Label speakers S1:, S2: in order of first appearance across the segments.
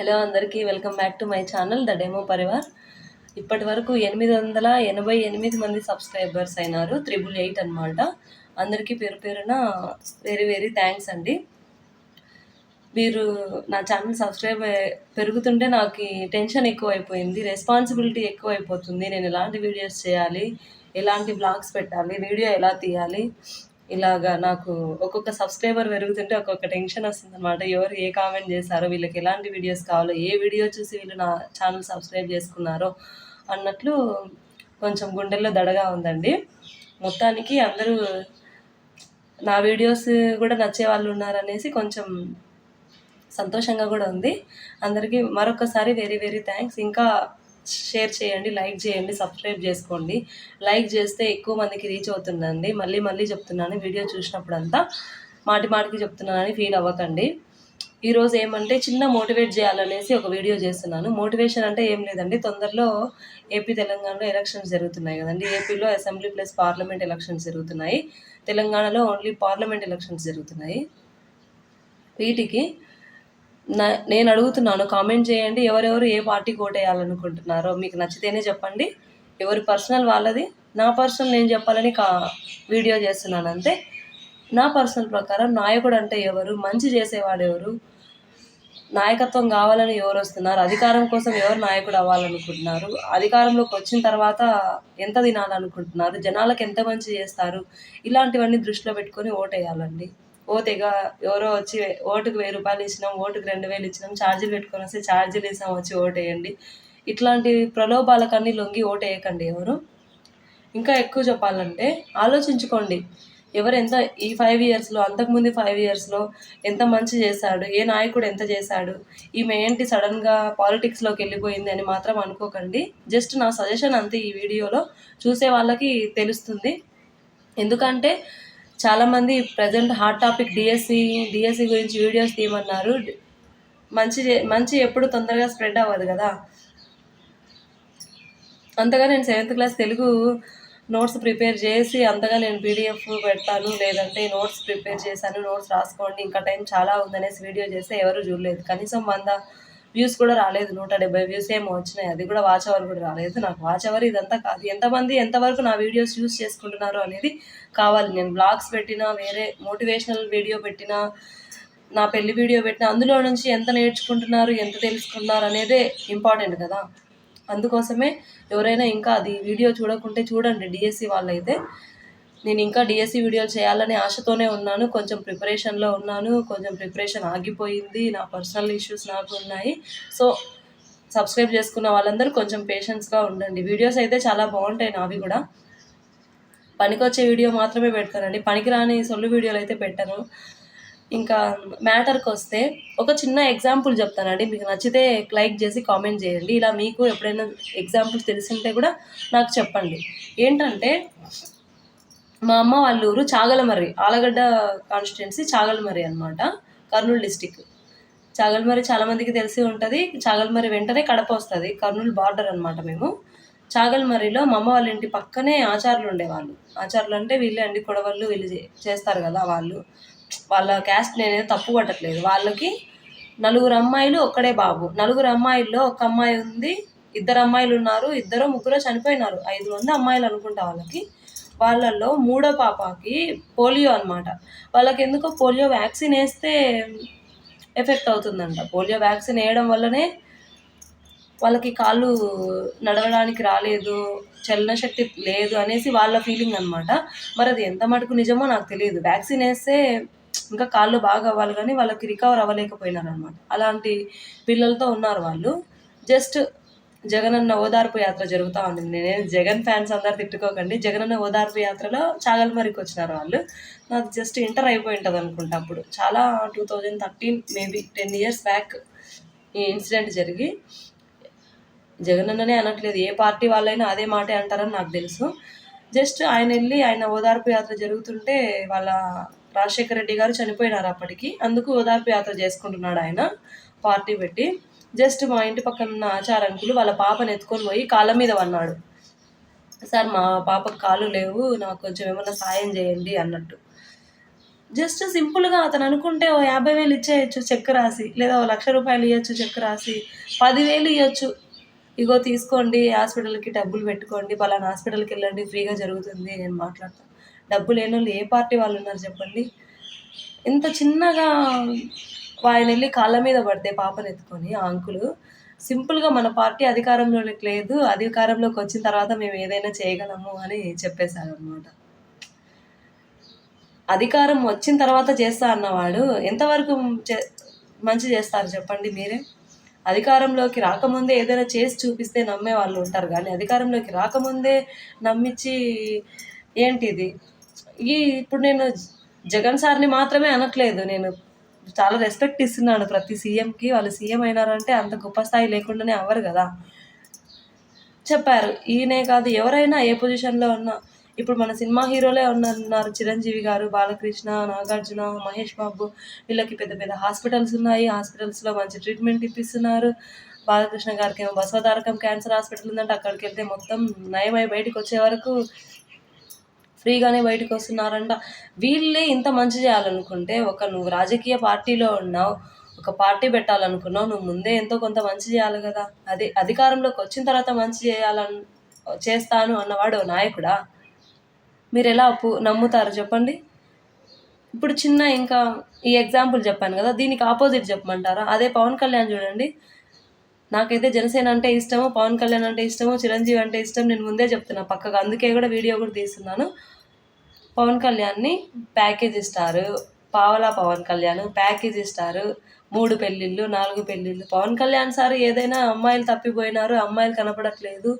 S1: Hello అందరికీ welcome back to my channel the demo Parivar. ఇప్పటి వరకు ఎనిమిది వందల ఎనభై ఎనిమిది మంది సబ్స్క్రైబర్స్ అయినారు త్రిబుల్ ఎయిట్ అనమాట అందరికీ పేరు పేరున వెరీ వెరీ థ్యాంక్స్ అండి. మీరు నా ఛానల్ సబ్స్క్రైబ్ పెరుగుతుంటే నాకు టెన్షన్ ఎక్కువైపోయింది రెస్పాన్సిబిలిటీ ఎక్కువైపోతుంది. నేను ఎలాంటి వీడియోస్ చేయాలి ఎలాంటి బ్లాగ్స్ పెట్టాలి వీడియో ఎలా తీయాలి ఇలాగా నాకు ఒక్కొక్క సబ్స్క్రైబర్ పెరుగుతుంటే ఒక్కొక్క టెన్షన్ వస్తుంది అనమాట ఎవరు ఏ కామెంట్ చేశారో వీళ్ళకి ఎలాంటి వీడియోస్ కావాలో ఏ వీడియో చూసి వీళ్ళు నా ఛానల్ సబ్స్క్రైబ్ చేసుకున్నారో అన్నట్లు కొంచెం గుండెల్లో దడగా ఉందండి. మొత్తానికి అందరూ నా వీడియోస్ కూడా నచ్చే వాళ్ళు ఉన్నారనేసి కొంచెం సంతోషంగా కూడా ఉంది. అందరికీ మరొకసారి వెరీ వెరీ థ్యాంక్స్ ఇంకా షేర్ చేయండి లైక్ చేయండి సబ్స్క్రైబ్ చేసుకోండి. లైక్ చేస్తే ఎక్కువ మందికి రీచ్ అవుతుందండి. మళ్ళీ మళ్ళీ చెప్తున్నాను వీడియో చూసినప్పుడంతా మాటి మాటికి చెప్తున్నానని ఫీల్ అవ్వకండి. ఈరోజు ఏమంటే చిన్న మోటివేట్ చేయాలనేసి ఒక వీడియో చేస్తున్నాను. మోటివేషన్ అంటే ఏం లేదండి తొందరలో ఏపీ తెలంగాణలో ఎలక్షన్స్ జరుగుతున్నాయి కదండి. ఏపీలో అసెంబ్లీ ప్లస్ పార్లమెంట్ ఎలక్షన్స్ జరుగుతున్నాయి. తెలంగాణలో ఓన్లీ పార్లమెంట్ ఎలక్షన్స్ జరుగుతున్నాయి. వీటికి నేను అడుగుతున్నాను కామెంట్ చేయండి ఎవరెవరు ఏ పార్టీకి ఓటేయాలనుకుంటున్నారో మీకు నచ్చితేనే చెప్పండి. ఎవరి పర్సనల్ వాళ్ళది నా పర్సనల్ నేను చెప్పాలని కా వీడియో చేస్తున్నాను అంతే. నా పర్సనల్ ప్రకారం నాయకుడు అంటే ఎవరు మంచి చేసేవాడు ఎవరు నాయకత్వం కావాలని ఎవరు వస్తున్నారు అధికారం కోసం ఎవరు నాయకుడు అవ్వాలనుకుంటున్నారు అధికారంలోకి వచ్చిన తర్వాత ఎంత తినాలనుకుంటున్నారు జనాలకు ఎంత మంచి చేస్తారు ఇలాంటివన్నీ దృష్టిలో పెట్టుకొని ఓటేయాలండి ఓ తెగ ఎవరో వచ్చి ఓటుకు వెయ్యి రూపాయలు ఇచ్చినాం ఓటుకు రెండు వేలు ఇచ్చినాం ఛార్జీలు పెట్టుకొని వస్తే ఛార్జీలు ఇస్తాం వచ్చి ఓటేయండి. ఇట్లాంటి ప్రలోభాలకన్నీ లొంగి ఓటేయకండి ఎవరు. ఇంకా ఎక్కువ చెప్పాలంటే ఆలోచించుకోండి. ఎవరు ఎంత ఈ ఫైవ్ ఇయర్స్లో అంతకుముందు ఫైవ్ ఇయర్స్లో ఎంత మంచి చేశాడు ఏ నాయకుడు ఎంత చేశాడు ఈమె ఏంటి సడన్గా పాలిటిక్స్లోకి వెళ్ళిపోయింది అని మాత్రం అనుకోకండి. జస్ట్ నా సజెషన్ అంతే ఈ వీడియోలో. చూసే వాళ్ళకి తెలుస్తుంది. ఎందుకంటే చాలామంది present hot topic DSC DSC గురించి వీడియోస్ తీయమన్నారు. మంచి మంచి ఎప్పుడు తొందరగా స్ప్రెడ్ అవ్వదు కదా. అంతగా నేను seventh class Telugu notes prepare చేసి అంతగా నేను పీడిఎఫ్ పెడతాను. లేదంటే నోట్స్ ప్రిపేర్ చేశాను నోట్స్ రాసుకోండి ఇంకా టైం చాలా ఉందనేసి వీడియో చేస్తే ఎవరు చూడలేదు. కనీసం వంద వ్యూస్ కూడా రాలేదు. నూట డెబ్బై వ్యూస్ ఏమో వచ్చినాయి. అది కూడా వాచ్ అవర్ కూడా రాలేదు. నాకు వాచ్ అవర్ ఇదంతా కాదు. ఎంతమంది ఎంతవరకు నా వీడియోస్ యూస్ చేసుకుంటున్నారు అనేది కావాలి. నేను బ్లాగ్స్ పెట్టినా వేరే మోటివేషనల్ వీడియో పెట్టినా నా పెళ్ళి వీడియో పెట్టినా అందులో నుంచి ఎంత నేర్చుకుంటున్నారు ఎంత తెలుసుకున్నారు అనేదే ఇంపార్టెంట్ కదా. అందుకోసమే ఎవరైనా ఇంకా అది వీడియో చూడకుంటే చూడండి. డిఎస్సి వాళ్ళైతే నేను ఇంకా డిఎస్సి వీడియోలు చేయాలనే ఆశతోనే ఉన్నాను. కొంచెం ప్రిపరేషన్లో ఉన్నాను. కొంచెం ప్రిపరేషన్ ఆగిపోయింది. నా పర్సనల్ ఇష్యూస్ నాకు ఉన్నాయి. సో సబ్స్క్రైబ్ చేసుకున్న వాళ్ళందరూ కొంచెం పేషెన్స్గా ఉండండి. వీడియోస్ అయితే చాలా బాగుంటాయి నావి కూడా. పనికొచ్చే వీడియో మాత్రమే పెడతానండి. పనికిరాని సొల్లు వీడియోలు అయితే పెట్టను. ఇంకా మ్యాటర్కి వస్తే ఒక చిన్న ఎగ్జాంపుల్ చెప్తానండి. మీకు నచ్చితే లైక్ చేసి కామెంట్ చేయండి. ఇలా మీకు ఎప్పుడైనా ఎగ్జాంపుల్ తెలిసింటే కూడా నాకు చెప్పండి. ఏంటంటే మా అమ్మ వాళ్ళ ఊరు చాగలమర్రి ఆలగడ్డ కాన్స్టిట్యున్సీ చాగలమర్రి అనమాట కర్నూలు డిస్టిక్ చాగలమర్రి చాలామందికి తెలిసి ఉంటుంది. చాగలమర్రి వెంటనే కడప వస్తుంది. కర్నూలు బార్డర్ అనమాట మేము. చాగలమర్రిలో మా అమ్మ వాళ్ళ ఇంటి పక్కనే ఆచార్యులు ఉండేవాళ్ళు. ఆచార్యులు అంటే వీళ్ళే అండి కొడవళ్ళు వీళ్ళు చే- చేస్తారు కదా వాళ్ళు. వాళ్ళ క్యాస్ట్ నేనేదో తప్పు పట్టట్లేదు. వాళ్ళకి నలుగురు అమ్మాయిలు ఒక్కడే బాబు. నలుగురు అమ్మాయిల్లో ఒక అమ్మాయి ఉంది ఇద్దరు అమ్మాయిలు ఉన్నారు ఇద్దరు ముగ్గురు చనిపోయినారు. ఐదు మంది అమ్మాయిలు అనుకుంటా వాళ్ళకి. వాళ్ళల్లో మూడో పాపకి పోలియో అనమాట వాళ్ళకి ఎందుకో పోలియో వ్యాక్సిన్ వేస్తే ఎఫెక్ట్ అవుతుందంట. పోలియో వ్యాక్సిన్ వేయడం వల్లనే వాళ్ళకి కాళ్ళు నడవడానికి రాలేదు చలన శక్తి లేదు అనేసి వాళ్ళ ఫీలింగ్ అనమాట మరి అది ఎంత మటుకు నిజమో నాకు తెలియదు. వ్యాక్సిన్ వేస్తే ఇంకా కాళ్ళు బాగా అవ్వాలి కానీ వాళ్ళకి రికవర్ అవ్వలేకపోయినారు అనమాట అలాంటి పిల్లలతో ఉన్నారు వాళ్ళు. జస్ట్ జగనన్న ఓదార్పు యాత్ర జరుగుతూ ఉంది. నేను జగన్ ఫ్యాన్స్ అందరు తిట్టుకోకండి. జగనన్న ఓదార్పు యాత్రలో చాగల్మరికి వచ్చినారు వాళ్ళు. నాకు జస్ట్ ఇంటర్ అయిపోయి ఉంటుంది అనుకుంటా అప్పుడు. చాలా two thousand thirteen maybe ten years back ఈ ఇన్సిడెంట్ జరిగి జగనన్ననే అనట్లేదు. ఏ పార్టీ వాళ్ళైనా అదే మాటే అంటారని నాకు తెలుసు. జస్ట్ ఆయన వెళ్ళి ఆయన ఓదార్పు యాత్ర జరుగుతుంటే వాళ్ళ రాజశేఖర రెడ్డి గారు చనిపోయినారు అప్పటికి. అందుకు ఓదార్పు యాత్ర చేసుకుంటున్నాడు ఆయన. పార్టీ పెట్టి జస్ట్ మా ఇంటి పక్కన ఉన్న ఆచారంకులు వాళ్ళ పాపను ఎత్తుకొని పోయి కాళ్ళ మీద పన్నాడు సార్ మా పాపకు కాళ్ళు లేవు నాకు కొంచెం ఏమన్నా సాయం చేయండి అన్నట్టు. జస్ట్ సింపుల్గా అతను అనుకుంటే ఓ యాభై వేలు ఇచ్చేయచ్చు చెక్ రాసి లేదా ఓ లక్ష రూపాయలు ఇవ్వచ్చు చెక్ రాసి పదివేలు ఇవ్వచ్చు ఇగో తీసుకోండి హాస్పిటల్కి డబ్బులు పెట్టుకోండి పలానా హాస్పిటల్కి వెళ్ళండి ఫ్రీగా జరుగుతుంది నేను మాట్లాడతాను డబ్బు లేని వాళ్ళు ఏ పార్టీ వాళ్ళు ఉన్నారు చెప్పండి? ఇంత చిన్నగా ఆయన వెళ్ళి కాళ్ళ మీద పడితే పాపను ఎత్తుకొని ఆ అంకులు సింపుల్గా మన పార్టీ అధికారంలోకి లేదు. అధికారంలోకి వచ్చిన తర్వాత మేము ఏదైనా చేయగలము అని చెప్పేశారు అనమాట అధికారం వచ్చిన తర్వాత చేస్తా అన్నవాడు ఎంతవరకు చే- మంచి చేస్తారు చెప్పండి మీరే? అధికారంలోకి రాకముందే ఏదైనా చేసి చూపిస్తే నమ్మే వాళ్ళు ఉంటారు కానీ అధికారంలోకి రాకముందే నమ్మించి ఏంటిది? ఈ ఇప్పుడు నేను జగన్ సార్ని మాత్రమే అనట్లేదు నేను చాలా రెస్పెక్ట్ ఇస్తున్నాను ప్రతి సీఎంకి వాళ్ళు సీఎం అయినారంటే అంత గొప్ప స్థాయి లేకుండానే అవ్వరు కదా. చెప్పారు. ఈయనే కాదు ఎవరైనా ఏ పొజిషన్లో ఉన్నా ఇప్పుడు మన సినిమా హీరోలే ఉన్నారు చిరంజీవి గారు బాలకృష్ణ నాగార్జున మహేష్ బాబు. వీళ్ళకి పెద్ద పెద్ద హాస్పిటల్స్ ఉన్నాయి. హాస్పిటల్స్లో మంచి ట్రీట్మెంట్ ఇప్పిస్తున్నారు. బాలకృష్ణ గారికి ఏమో బసవతారకం క్యాన్సర్ హాస్పిటల్ ఉందంటే అక్కడికి వెళ్తే మొత్తం నయమై బయటకు వచ్చే వరకు ఫ్రీగానే బయటకు వస్తున్నారంట. వీళ్ళే ఇంత మంచి చేయాలనుకుంటే ఒక నువ్వు రాజకీయ పార్టీలో ఉన్నావు ఒక పార్టీ పెట్టాలనుకున్నావు నువ్వు ముందే ఎంతో కొంత మంచి చేయాలి కదా. అదే అధికారంలోకి వచ్చిన తర్వాత మంచి చేయాలని చేస్తాను అన్నవాడు నాయకుడా? మీరు ఎలా పు- నమ్ముతారు చెప్పండి. ఇప్పుడు చిన్న ఇంకా ఈ ఎగ్జాంపుల్ చెప్పాను కదా దీనికి ఆపోజిట్ చెప్పమంటారా? అదే పవన్ కళ్యాణ్ చూడండి. నాకైతే జనసేన అంటే ఇష్టము పవన్ కళ్యాణ్ అంటే ఇష్టము చిరంజీవి అంటే ఇష్టం నేను ముందే చెప్తున్నా పక్కగా. అందుకే కూడా వీడియో కూడా తీస్తున్నాను. పవన్ కళ్యాణ్ని ప్యాకేజ్ ఇస్తారు. పావలా పవన్ కళ్యాణ్ ప్యాకేజ్ ఇస్తారు. మూడు పెళ్ళిళ్ళు నాలుగు పెళ్ళిళ్ళు. పవన్ కళ్యాణ్ సార్ ఏదైనా అమ్మాయిలు తప్పిపోయినారు అమ్మాయిలు కనపడట్లేదు.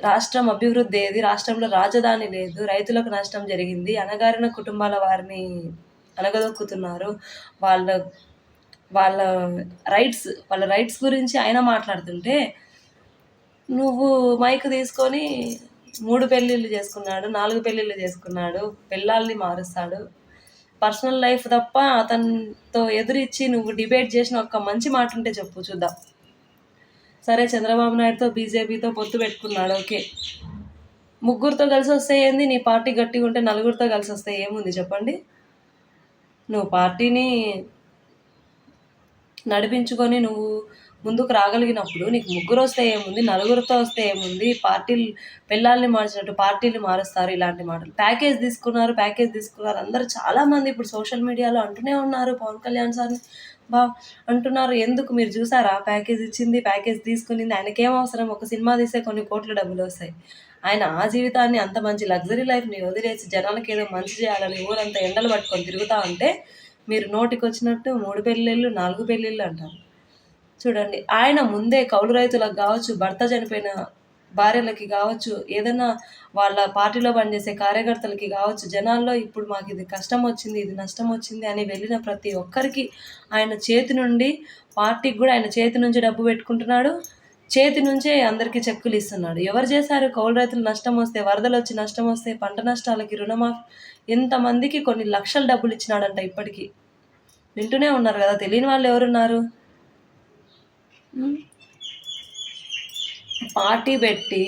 S1: రాష్ట్రం అభివృద్ధి ఏది? రాష్ట్రంలో రాజధాని లేదు. రైతులకు నష్టం జరిగింది. అనగారిన కుటుంబాల వారిని అనగదొక్కుతున్నారు వాళ్ళ వాళ్ళ రైట్స్ వాళ్ళ రైట్స్ గురించి ఆయన మాట్లాడుతుంటే నువ్వు మైక్ తీసుకొని మూడు పెళ్ళిళ్ళు చేసుకున్నాడు నాలుగు పెళ్ళిళ్ళు చేసుకున్నాడు పెళ్ళాల్ని మారుస్తాడు. పర్సనల్ లైఫ్ తప్ప అతనితో ఎదురిచ్చి నువ్వు డిబేట్ చేసిన ఒక్క మంచి మాట ఉంటే చెప్పు చూద్దాం. సరే చంద్రబాబు నాయుడుతో బీజేపీతో పొత్తు పెట్టుకున్నాడు ఓకే. ముగ్గురితో కలిసి వస్తే ఏంది? నీ పార్టీ గట్టిగా ఉంటే నలుగురితో కలిసి వస్తే ఏముంది చెప్పండి. నువ్వు పార్టీని నడిపించుకొని నువ్వు ముందుకు రాగలిగినప్పుడు నీకు ముగ్గురు వస్తే ఏముంది నలుగురితో వస్తే ఏముంది పార్టీలు పిల్లల్ని మార్చినట్టు పార్టీలు మారుస్తారు ఇలాంటి మాటలు. ప్యాకేజ్ తీసుకున్నారు ప్యాకేజ్ తీసుకున్నారు. అందరూ చాలామంది ఇప్పుడు సోషల్ మీడియాలో అంటూనే ఉన్నారు పవన్ కళ్యాణ్ సార్ని బా అంటున్నారు. ఎందుకు? మీరు చూసారా? ప్యాకేజ్ ఇచ్చింది ప్యాకేజ్ తీసుకునింది. ఆయనకేం అవసరం? ఒక సినిమా తీసే కొన్ని కోట్ల డబ్బులు వస్తాయి. ఆయన ఆ జీవితాన్ని అంత మంచి లగ్జరీ లైఫ్ని వదిలేసి జనాలకి ఏదో మంచి చేయాలని ఊరంతా ఎండలు పట్టుకొని తిరుగుతా ఉంటే మీరు నోటికి వచ్చినట్టు మూడు పెళ్ళిళ్ళు నాలుగు పెళ్ళిళ్ళు అంటారు. చూడండి ఆయన ముందే కౌలు రైతులకు కావచ్చు భర్త చనిపోయిన భార్యలకి కావచ్చు ఏదైనా వాళ్ళ పార్టీలో పనిచేసే కార్యకర్తలకి కావచ్చు జనాల్లో ఇప్పుడు మాకు ఇది కష్టం వచ్చింది ఇది నష్టం వచ్చింది అని వెళ్ళిన ప్రతి ఒక్కరికి ఆయన చేతి నుండి పార్టీకి కూడా ఆయన చేతి నుంచి డబ్బు పెట్టుకుంటున్నాడు. చేతి నుంచే అందరికీ చెక్కులు ఇస్తున్నాడు. ఎవరు చేశారు? కౌలు రైతులు నష్టం వస్తే వరదలు వచ్చి నష్టం వస్తే పంట నష్టాలకి రుణమాఫీ ఎంతమందికి కొన్ని లక్షల డబ్బులు ఇచ్చినాడంట ఇప్పటికీ. వింటూనే ఉన్నారు కదా తెలియని వాళ్ళు ఎవరున్నారు? పార్టీ పెట్టి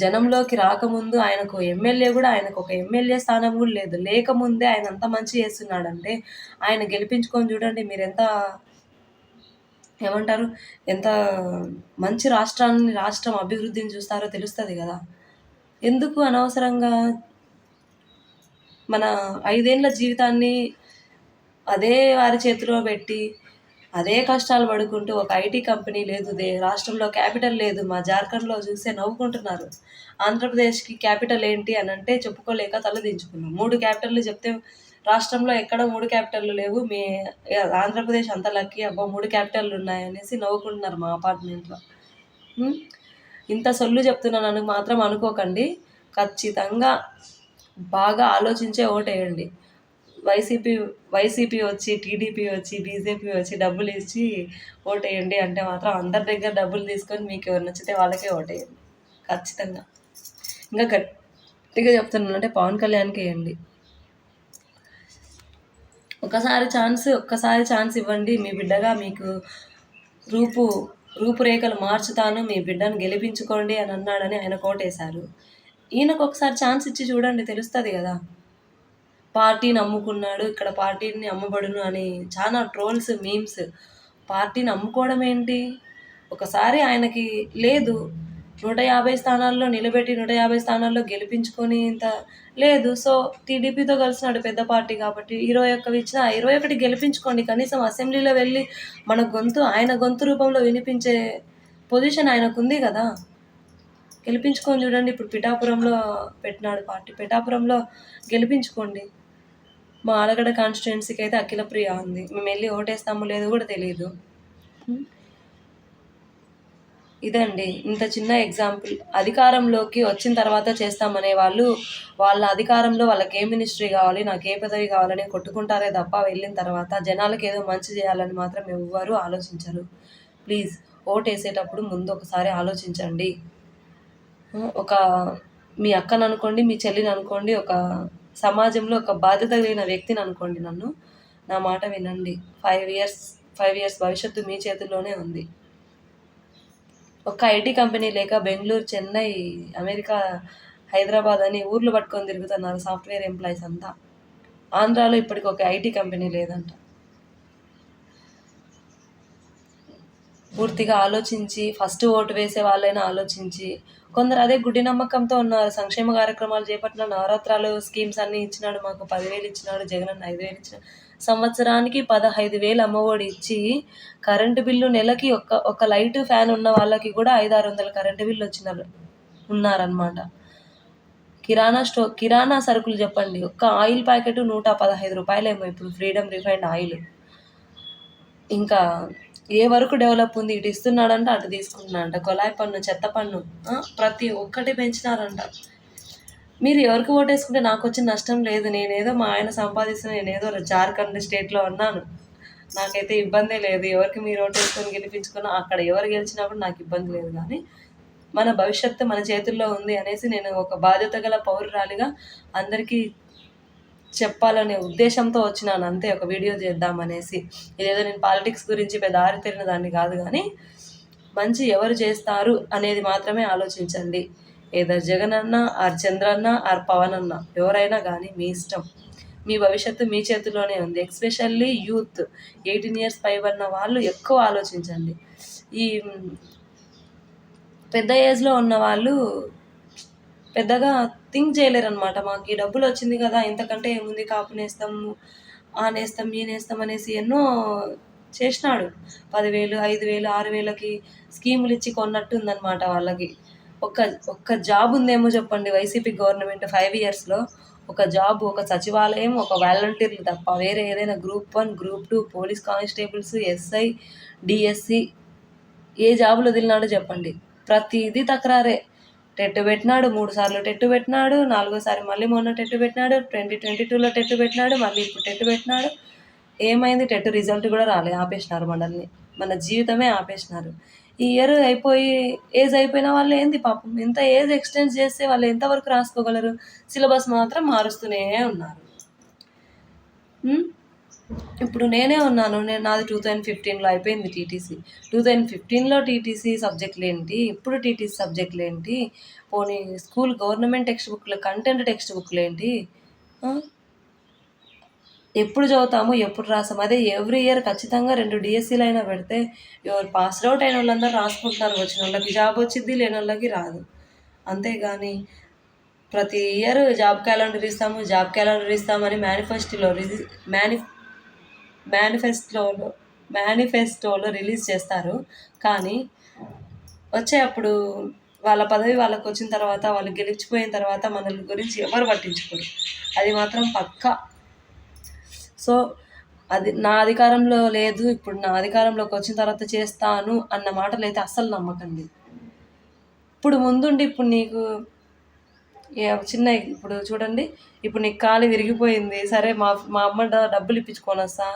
S1: జనంలోకి రాకముందు ఆయనకు ఎమ్మెల్యే కూడా ఆయనకు ఒక ఎమ్మెల్యే స్థానం కూడా లేదు. లేకముందే ఆయన అంత మంచి చేస్తున్నాడంటే ఆయన గెలిపించుకొని చూడండి మీరు ఎంత ఏమంటారు? ఎంత మంచి రాష్ట్రాన్ని రాష్ట్రం అభివృద్ధిని చూస్తారో తెలుస్తుంది కదా. ఎందుకు అనవసరంగా మన ఐదేళ్ళ జీవితాన్ని అదే వారి చేతిలో పెట్టి అదే కష్టాలు పడుకుంటూ ఒక ఐటీ కంపెనీ లేదు దే రాష్ట్రంలో క్యాపిటల్ లేదు మా జార్ఖండ్లో చూస్తే నవ్వుకుంటున్నారు. ఆంధ్రప్రదేశ్కి క్యాపిటల్ ఏంటి అని అంటే చెప్పుకోలేక తలదించుకున్నాం. మూడు క్యాపిటల్లు చెప్తే రాష్ట్రంలో ఎక్కడ మూడు క్యాపిటల్లు లేవు. మీ ఆంధ్రప్రదేశ్ అంత లక్కీ అబ్బా మూడు క్యాపిటల్లు ఉన్నాయనేసి నవ్వుకుంటున్నారు మా అపార్ట్మెంట్లో. ఇంత సొల్లు చెప్తున్నానని మాత్రం అనుకోకండి. ఖచ్చితంగా బాగా ఆలోచించే ఓటేయండి. వైసీపీ వైసీపీ వచ్చి టీడీపీ వచ్చి బీజేపీ వచ్చి డబ్బులు ఇచ్చి ఓటేయండి అంటే మాత్రం అందరి దగ్గర డబ్బులు తీసుకొని మీకు ఎవరు నచ్చితే వాళ్ళకే ఓటేయండి. ఖచ్చితంగా. ఇంకా గట్టిగా చెప్తున్నానంటే పవన్ కళ్యాణ్కి వేయండి ఒకసారి ఛాన్స్ ఒక్కసారి ఛాన్స్ ఇవ్వండి. మీ బిడ్డగా మీకు రూపు రూపురేఖలు మార్చుతాను. మీ బిడ్డను గెలిపించుకోండి అని అన్నాడని ఆయన కోటేశారు. ఈయనకు ఒకసారి ఛాన్స్ ఇచ్చి చూడండి తెలుస్తుంది కదా. పార్టీని అమ్ముకున్నాడు ఇక్కడ పార్టీని అమ్మబడును అని చాలా ట్రోల్స్ మీమ్స్. పార్టీని అమ్ముకోవడం ఏంటి? ఒకసారి ఆయనకి లేదు. నూట యాభై స్థానాల్లో నిలబెట్టి నూట యాభై స్థానాల్లో గెలిపించుకొని ఇంత లేదు. సో టీడీపీతో కలిసినాడు పెద్ద పార్టీ కాబట్టి ఇరవై ఒక్క ఇచ్చిన ఇరవై ఒకటి గెలిపించుకోండి. కనీసం అసెంబ్లీలో వెళ్ళి మన గొంతు ఆయన గొంతు రూపంలో వినిపించే పొజిషన్ ఆయనకు ఉంది కదా. గెలిపించుకొని చూడండి. ఇప్పుడు పిఠాపురంలో పెట్టినాడు పార్టీ. పిఠాపురంలో గెలిపించుకోండి. మా ఆలగడ కాన్స్టిట్యున్సీకి అయితే అఖిలప్రియ ఉంది. మేము వెళ్ళి ఓటేస్తాము లేదు కూడా తెలియదు ఇదండి. ఇంత చిన్న ఎగ్జాంపుల్. అధికారంలోకి వచ్చిన తర్వాత చేస్తామనే వాళ్ళు వాళ్ళ అధికారంలో వాళ్ళకి ఏ మినిస్ట్రీ కావాలి నాకు ఏ పదవి కావాలని కొట్టుకుంటారే తప్ప వెళ్ళిన తర్వాత జనాలకు ఏదో మంచి చేయాలని మాత్రం ఎవ్వరూ ఆలోచించరు. ప్లీజ్ ఓట్ వేసేటప్పుడు ముందు ఒకసారి ఆలోచించండి. ఒక మీ అక్కను అనుకోండి మీ చెల్లిని అనుకోండి ఒక సమాజంలో ఒక బాధ్యత కలిగిన వ్యక్తిని అనుకోండి నన్ను నా మాట వినండి. ఫైవ్ ఇయర్స్ ఫైవ్ ఇయర్స్ భవిష్యత్తు మీ చేతుల్లోనే ఉంది. ఒక్క ఐటీ కంపెనీ లేక బెంగళూరు చెన్నై అమెరికా హైదరాబాద్ అని ఊర్లు పట్టుకొని తిరుగుతున్నారు సాఫ్ట్వేర్ ఎంప్లాయీస్ అంతా. ఆంధ్రాలో ఇప్పటికి ఒక ఐటీ కంపెనీ లేదంట. పూర్తిగా ఆలోచించి ఫస్ట్ ఓటు వేసే వాళ్ళైనా ఆలోచించి కొందరు అదే గుడ్డి నమ్మకంతో ఉన్నారు. సంక్షేమ కార్యక్రమాలు చేపట్టిన నవరాత్రాలు స్కీమ్స్ అన్నీ ఇచ్చినాడు మాకు పదివేలు ఇచ్చినాడు జగన్ అన్న ఐదు వేలు ఇచ్చినాడు. సంవత్సరానికి పదహైదు వేలు అమ్మఒడి ఇచ్చి కరెంటు బిల్లు నెలకి ఒక ఒక లైట్ ఫ్యాన్ ఉన్న వాళ్ళకి కూడా ఐదు ఆరు వందల కరెంటు బిల్లు వచ్చిన ఉన్నారనమాట కిరాణా స్టో కిరాణా సరుకులు చెప్పండి. ఒక్క ఆయిల్ ప్యాకెట్ నూట పదహైదు రూపాయలేమో ఇప్పుడు ఫ్రీడమ్ రిఫైండ్ ఆయిల్. ఇంకా ఏ వరకు డెవలప్ ఉంది? ఇటు ఇస్తున్నాడంట అటు తీసుకుంటున్నాడంట. కొలాయి పన్ను చెత్త పన్ను ప్రతి ఒక్కటి పెంచినారంట. మీరు ఎవరికి ఓటేసుకుంటే నాకు వచ్చిన నష్టం లేదు నేనేదో మా ఆయన సంపాదిస్తున్న నేనేదో జార్ఖండ్ స్టేట్లో ఉన్నాను. నాకైతే ఇబ్బందే లేదు. ఎవరికి మీరు ఓటేసుకొని గెలిపించుకున్నా అక్కడ ఎవరు గెలిచినా కూడా నాకు ఇబ్బంది లేదు. కానీ మన భవిష్యత్తు మన చేతుల్లో ఉంది అనేసి నేను ఒక బాధ్యత గల పౌరురాలిగా అందరికీ చెప్పాలనే ఉద్దేశంతో వచ్చినాను. అంతే ఒక వీడియో చేద్దామనేసి ఇదేదో నేను పాలిటిక్స్ గురించి పెద్ద ఆరితేరిన దాన్ని కాదు కానీ మంచి ఎవరు చేస్తారు అనేది మాత్రమే ఆలోచించండి. ఏదో జగన్ అన్న ఆర్ చంద్రన్న ఆర్ పవన్ అన్న ఎవరైనా కానీ మీ ఇష్టం. మీ భవిష్యత్తు మీ చేతిలోనే ఉంది. Especially youth. ఎయిటీన్ ఇయర్స్ పైబడిన వాళ్ళు ఎక్కువ ఆలోచించండి. ఈ పెద్ద ఏజ్లో ఉన్న వాళ్ళు పెద్దగా థింక్ చేయలేరు అనమాట మాకు ఈ డబ్బులు వచ్చింది కదా ఇంతకంటే ఏముంది కాపు ఆనేస్తాం ఆ నేస్తాం ఈ నేస్తాం అనేసి ఎన్నో చేసినాడు. పదివేలు ఐదు వేలు ఆరు వేలకి స్కీములు ఇచ్చి కొన్నట్టు ఉందన్నమాట వాళ్ళకి. ఒక ఒక్క జాబ్ ఉందేమో చెప్పండి వైసీపీ గవర్నమెంట్ ఫైవ్ ఇయర్స్లో ఒక జాబ్ ఒక సచివాలయం ఒక వాలంటీర్లు తప్ప వేరే ఏదైనా group one group two police constables SI DSC ఏ జాబులు వదిలినాడో చెప్పండి. ప్రతిదీ తక్రారే. టెట్టు పెట్టినాడు మూడు సార్లు టెట్టు పెట్టినాడు నాలుగోసారి మళ్ళీ మొన్న టెట్టు పెట్టినాడు ట్వంటీ ట్వంటీ టూలో టెట్టు పెట్టినాడు మళ్ళీ ఇప్పుడు టెట్టు పెట్టినాడు. ఏమైంది? టెట్టు రిజల్ట్ కూడా రాలే ఆపేసినారు మనల్ని. మన జీవితమే ఆపేసినారు. ఈ ఇయర్ అయిపోయి ఏజ్ అయిపోయిన వాళ్ళు ఏంది పాపం? ఎంత ఏజ్ ఎక్స్టెండ్ చేస్తే వాళ్ళు ఎంతవరకు రాసుకోగలరు? సిలబస్ మాత్రం మారుస్తూనే ఉన్నారు. ఇప్పుడు నేనే ఉన్నాను. నేను నాది టూ థౌజండ్ ఫిఫ్టీన్లో అయిపోయింది టీటీసీ టూ థౌజండ్ ఫిఫ్టీన్లో టీటీసీ సబ్జెక్టులు ఏంటి? ఇప్పుడు టీటీసీ సబ్జెక్టులు ఏంటి? పోనీ స్కూల్ గవర్నమెంట్ టెక్స్ట్ బుక్లు కంటెంట్ టెక్స్ట్ బుక్లు ఏంటి? ఎప్పుడు చదువుతాము ఎప్పుడు రాసాము అదే ఎవ్రీ ఇయర్ ఖచ్చితంగా రెండు డిఎస్సీలు అయినా పెడితే ఎవరు పాస్డ్ అవుట్ అయిన వాళ్ళందరూ రాసుకుంటున్నారు. వచ్చిన వాళ్ళకి జాబ్ వచ్చింది లేని వాళ్ళకి రాదు. అంతేగాని ప్రతి ఇయర్ జాబ్ క్యాలెండర్ ఇస్తాము జాబ్ క్యాలెండర్ ఇస్తామని మేనిఫెస్టోలో రిజి మేని మేనిఫెస్టోలో మేనిఫెస్టోలో రిలీజ్ చేస్తారు. కానీ వచ్చే అప్పుడు వాళ్ళ పదవి వాళ్ళకు వచ్చిన తర్వాత వాళ్ళు గెలిచిపోయిన తర్వాత మన గురించి ఎవరు పట్టించుకోరు. అది మాత్రం పక్కా. సో అది నా అధికారంలో లేదు ఇప్పుడు నా అధికారంలోకి వచ్చిన తర్వాత చేస్తాను అన్న మాటలు అయితే అస్సలు నమ్మకండి ఇప్పుడు ముందుండి ఇప్పుడు నీకు చిన్న ఇప్పుడు చూడండి ఇప్పుడు నీకు కాలు విరిగిపోయింది సరే మా మా అమ్మ డబ్బులు ఇప్పించుకొని వస్తా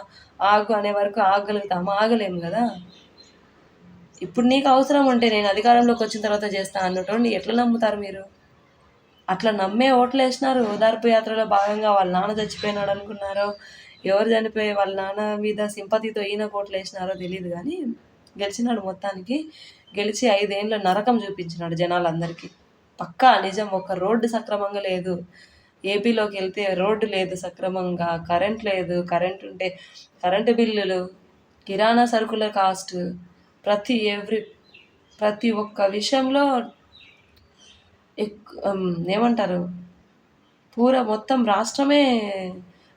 S1: ఆగు అనే వరకు ఆగలుగుతాము ఆగలేము కదా. ఇప్పుడు నీకు అవసరం ఉంటే నేను అధికారంలోకి వచ్చిన తర్వాత చేస్తా అన్నటువంటి ఎట్లా నమ్ముతారు మీరు? అట్లా నమ్మే ఓట్లు వేసినారు ఓదార్పు యాత్రలో భాగంగా వాళ్ళ నాన్న చచ్చిపోయినాడు అనుకున్నారో ఎవరు చనిపోయి వాళ్ళ నాన్న మీద సింపతితో ఈయన కోట్లు వేసినారో తెలియదు కానీ గెలిచినాడు మొత్తానికి. గెలిచి ఐదేళ్ళు నరకం చూపించినాడు జనాలందరికీ. పక్కా నిజం ఒక రోడ్డు సక్రమంగా లేదు. ఏపీలోకి వెళ్తే రోడ్డు లేదు సక్రమంగా కరెంట్ లేదు కరెంట్ ఉంటే కరెంటు బిల్లులు కిరాణా సరుకుల కాస్ట్ ప్రతి ఎవ్రీ ప్రతి ఒక్క విషయంలో ఎక్ ఏమంటారు? పూర మొత్తం రాష్ట్రమే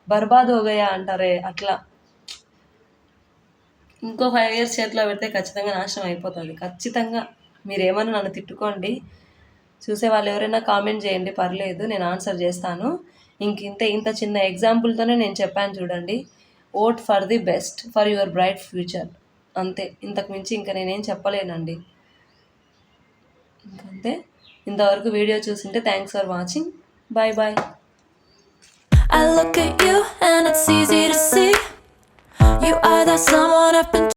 S1: బర్బాద్ హోగయా అంటారే అట్లా. ఇంకో ఫైవ్ ఇయర్స్ చేతిలో పెడితే ఖచ్చితంగా నాశనం అయిపోతుంది. ఖచ్చితంగా మీరేమన్నా నన్ను తిట్టుకోండి చూసే వాళ్ళు ఎవరైనా కామెంట్ చేయండి పర్లేదు నేను ఆన్సర్ చేస్తాను. ఇంక ఇంత ఇంత చిన్న ఎగ్జాంపుల్తోనే నేను చెప్పాను చూడండి. Vote for the best for your bright future అంతే. ఇంతకు మించి ఇంకా నేనేం చెప్పలేనండి. ఇంకంతే. ఇంతవరకు video చూసింటే thanks for watching bye bye
S2: I look at you and it's easy to see. You are that someone I've been